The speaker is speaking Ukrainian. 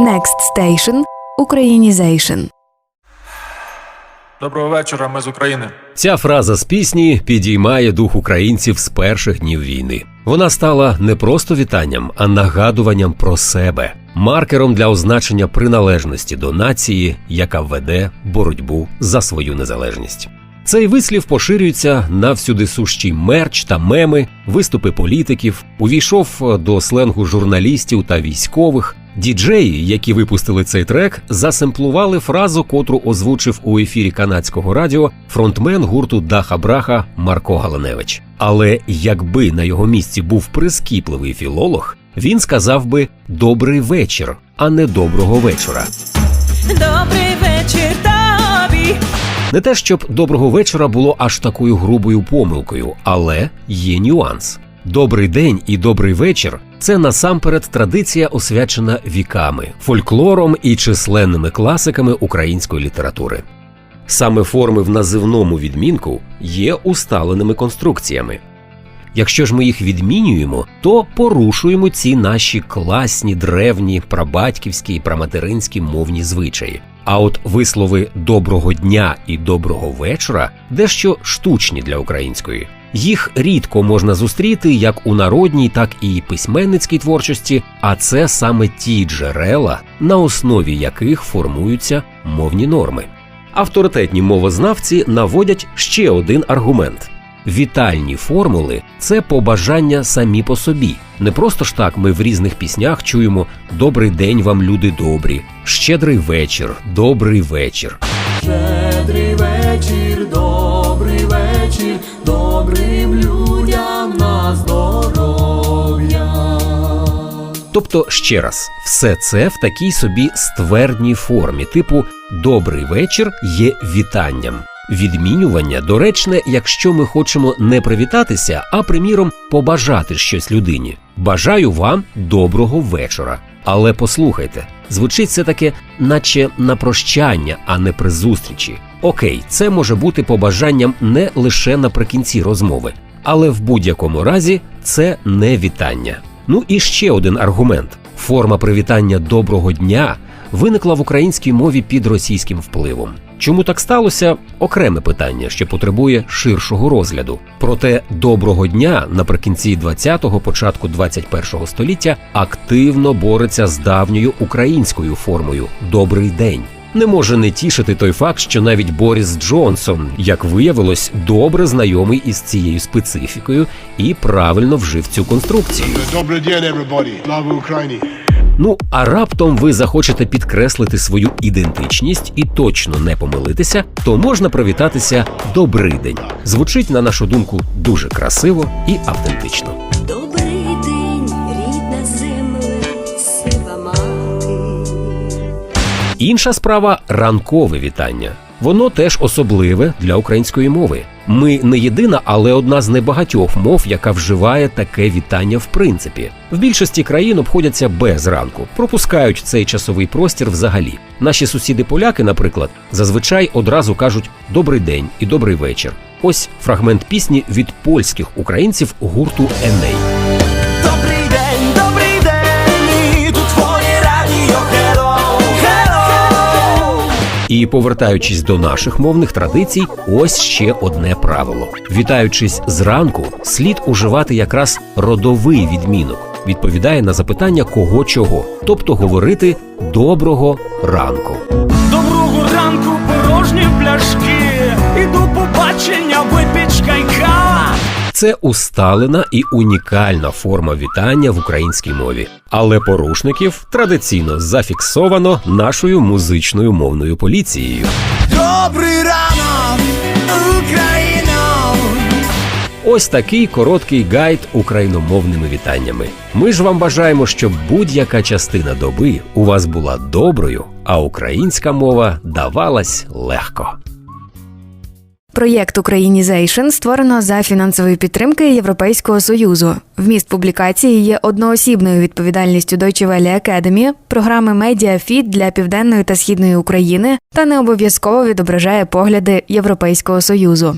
Next Station – Українізейшн. Доброго вечора, ми з України. Ця фраза з пісні підіймає дух українців з перших днів війни. Вона стала не просто вітанням, а нагадуванням про себе, маркером для означення приналежності до нації, яка веде боротьбу за свою незалежність. Цей вислів поширюється на всюдисущий мерч та меми, виступи політиків, увійшов до сленгу журналістів та військових. Діджеї, які випустили цей трек, засемплували фразу, котру озвучив у ефірі канадського радіо фронтмен гурту Даха Браха Марко Галаневич. Але якби на його місці був прискіпливий філолог, він сказав би добрий вечір, а не доброго вечора. Добрий вечір тобі. Не те, щоб доброго вечора було аж такою грубою помилкою, але є нюанс. Добрий день і добрий вечір це насамперед традиція, освячена віками, фольклором і численними класиками української літератури. Саме форми в називному відмінку є усталеними конструкціями. Якщо ж ми їх відмінюємо, то порушуємо ці наші класні, древні, прабатьківські і праматеринські мовні звичаї. А от вислови доброго дня і доброго вечора дещо штучні для української. Їх рідко можна зустріти як у народній, так і письменницькій творчості, а це саме ті джерела, на основі яких формуються мовні норми. Авторитетні мовознавці наводять ще один аргумент. Вітальні формули це побажання самі по собі. Не просто ж так ми в різних піснях чуємо Добрий день вам, люди добрі, щедрий вечір, добрий вечір. Щедрий вечір, добрий вечір, добрим людям на здоров'я. Тобто, ще раз, все це в такій собі ствердній формі, типу Добрий вечір є вітанням. Відмінювання доречне, якщо ми хочемо не привітатися, а приміром побажати щось людині. Бажаю вам доброго вечора. Але послухайте, звучить це таке, наче на прощання, а не при зустрічі. Окей, це може бути побажанням не лише наприкінці розмови, але в будь-якому разі це не вітання. Ну і ще один аргумент: форма привітання доброго дня виникла в українській мові під російським впливом. Чому так сталося? Окреме питання, що потребує ширшого розгляду. Проте доброго дня наприкінці 20-го, початку 21-го століття активно бореться з давньою українською формою Добрий день. Не може не тішити той факт, що навіть Борис Джонсон, як виявилось, добре знайомий із цією специфікою і правильно вжив цю конструкцію. Добрый день, everybody. Слава Україні! Ну а раптом ви захочете підкреслити свою ідентичність і точно не помилитися, то можна привітатися добрий день. Звучить, на нашу думку, дуже красиво і автентично. Добрий день, рідна земле, сива мати. Інша справа ранкове вітання. Воно теж особливе для української мови. Ми не єдина, але одна з небагатьох мов, яка вживає таке вітання в принципі. В більшості країн обходяться без ранку, пропускають цей часовий простір взагалі. Наші сусіди-поляки, наприклад, зазвичай одразу кажуть добрий день і добрий вечір. Ось фрагмент пісні від польських українців гурту Еней. І повертаючись до наших мовних традицій, ось ще одне правило: вітаючись зранку, слід уживати якраз родовий відмінок. Відповідає на запитання кого чого, тобто говорити доброго ранку. Доброго ранку, порожні пляшки. Це усталена і унікальна форма вітання в українській мові. Але порушників традиційно зафіксовано нашою музичною мовною поліцією. Добрий ранок, Україно. Ось такий короткий гайд україномовними вітаннями. Ми ж вам бажаємо, щоб будь-яка частина доби у вас була доброю, а українська мова давалась легко. Проєкт Українізейшн створено за фінансової підтримки Європейського союзу. Вміст публікації є одноосібною відповідальністю Deutsche Welle Academy, програми Медіафіт для південної та східної України та не обов'язково відображає погляди Європейського союзу.